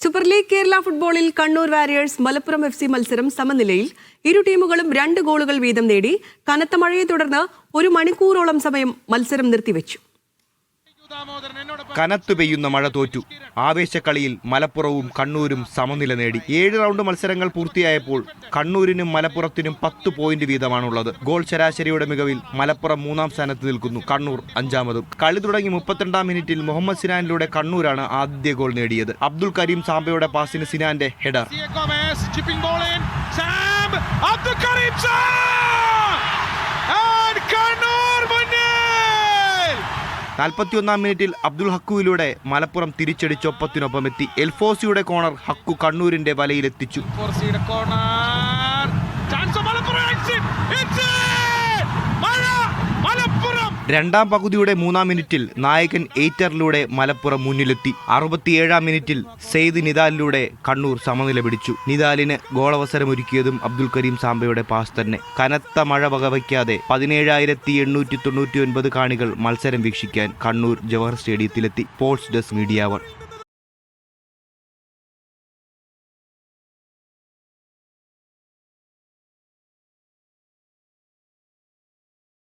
Super league Kerala ഫുട്ബോളിൽ Kannur warriors Malappuram F C മത്സരം സമനിലയിൽ ഇരു ടീമുകളും രണ്ട് ഗോളുകൾ വീതം നേടി കനത്ത മഴയെ തുടർന്ന് ഒരു മണിക്കൂറോളം സമയം മത്സരം നിർത്തിവെച്ചു. കനത്തു പെയ്യുന്ന മഴ തോറ്റു. ആവേശക്കളിയിൽ മലപ്പുറവും കണ്ണൂരും സമനില നേടി. ഏഴ് റൗണ്ട് മത്സരങ്ങൾ പൂർത്തിയായപ്പോൾ കണ്ണൂരിനും മലപ്പുറത്തിനും പത്ത് പോയിന്റ് വീതമാണുള്ളത്. ഗോൾ ശരാശരിയുടെ മികവിൽ മലപ്പുറം മൂന്നാം സ്ഥാനത്ത് നിൽക്കുന്നു. കണ്ണൂർ അഞ്ചാമതും. കളി തുടങ്ങി മുപ്പത്തിരണ്ടാം മിനിറ്റിൽ മുഹമ്മദ് സിനാനിലൂടെ കണ്ണൂരാണ് ആദ്യ ഗോൾ നേടിയത്. അബ്ദുൽ കരീം സാംബയുടെ പാസിന് സിനാന്റെ ഹെഡർ. കരീം നാൽപ്പത്തിയൊന്നാം മിനിറ്റിൽ അബ്ദുൽ ഹക്കുവിലൂടെ മലപ്പുറം തിരിച്ചടിച്ചൊപ്പത്തിനൊപ്പം എത്തി എൽഫോസിയുടെ കോണർ ഹക്കു കണ്ണൂരിന്റെ വലയിലെത്തിച്ചു. Corner chance Malappuram exit. It's it! മഴ മലപ്പുറം രണ്ടാം പകുതിയുടെ മൂന്നാം മിനിറ്റിൽ നായകൻ എയ്റ്ററിലൂടെ മലപ്പുറം മുന്നിലെത്തി. അറുപത്തിയേഴാം മിനിറ്റിൽ സെയ്ദ് നിദാലിലൂടെ കണ്ണൂർ സമനില പിടിച്ചു. നിദാലിന് ഗോളവസരമൊരുക്കിയതും അബ്ദുൽ കരീം സാംബയുടെ പാസ് തന്നെ. കനത്ത മഴ വകവയ്ക്കാതെ പതിനേഴായിരത്തി എണ്ണൂറ്റി തൊണ്ണൂറ്റി ഒൻപത് കാണികൾ മത്സരം വീക്ഷിക്കാൻ Kannur Jawahar സ്റ്റേഡിയത്തിലെത്തി. Sports desk media one.